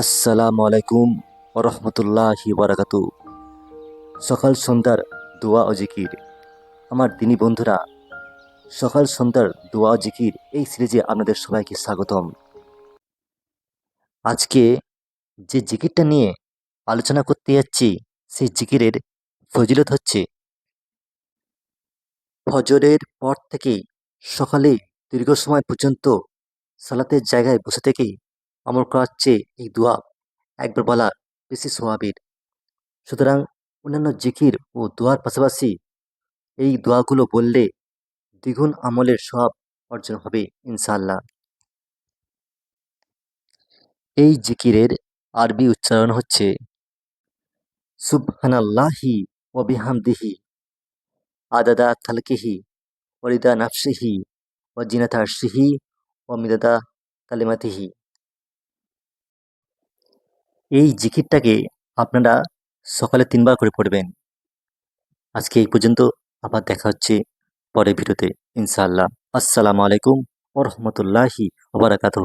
আসসালামু আলাইকুম রহমতুল্লাহি বারাকাতু। সকাল সন্ধ্যার দোয়া ও জিকির। আমার দিনী বন্ধুরা, সকাল সন্ধ্যার দোয়া ও জিকির এই সিরিজে আপনাদের সবাইকে স্বাগতম। আজকে যে জিকিরটা নিয়ে আলোচনা করতে যাচ্ছি, সেই জিকিরের ফজিলত হচ্ছে, ফজরের পর থেকে সকালে দীর্ঘ সময় পর্যন্ত সালাতের জায়গায় বসে থেকেই আমল করার চেয়ে এই দোয়া। একবার বলা বেশি সোয়াবের সুতরাং অন্যান্য জিকির ও দোয়ার পাশাপাশি এই দোয়াগুলো বললে দ্বিগুণ আমলের সব অর্জন হবে ইনশাল্লাহ এই জিকিরের আরবি উচ্চারণ হচ্ছে, সুবহানাল্লাহি ও বিহামদিহি, আদাদা খালকিহি ওরিদা নাফসিহি ও আরশিহি ও মিদাদা কালিমাতিহি। এই জিকিরটাকে আপনারা সকালে তিনবার করে পড়বেন। আজকে এই পর্যন্ত আবার দেখা হচ্ছে পরের ভিডিওতে, ইনশাআল্লাহ। আসসালামু আলাইকুম ওরহমতুল্লাহি ওবরাকাত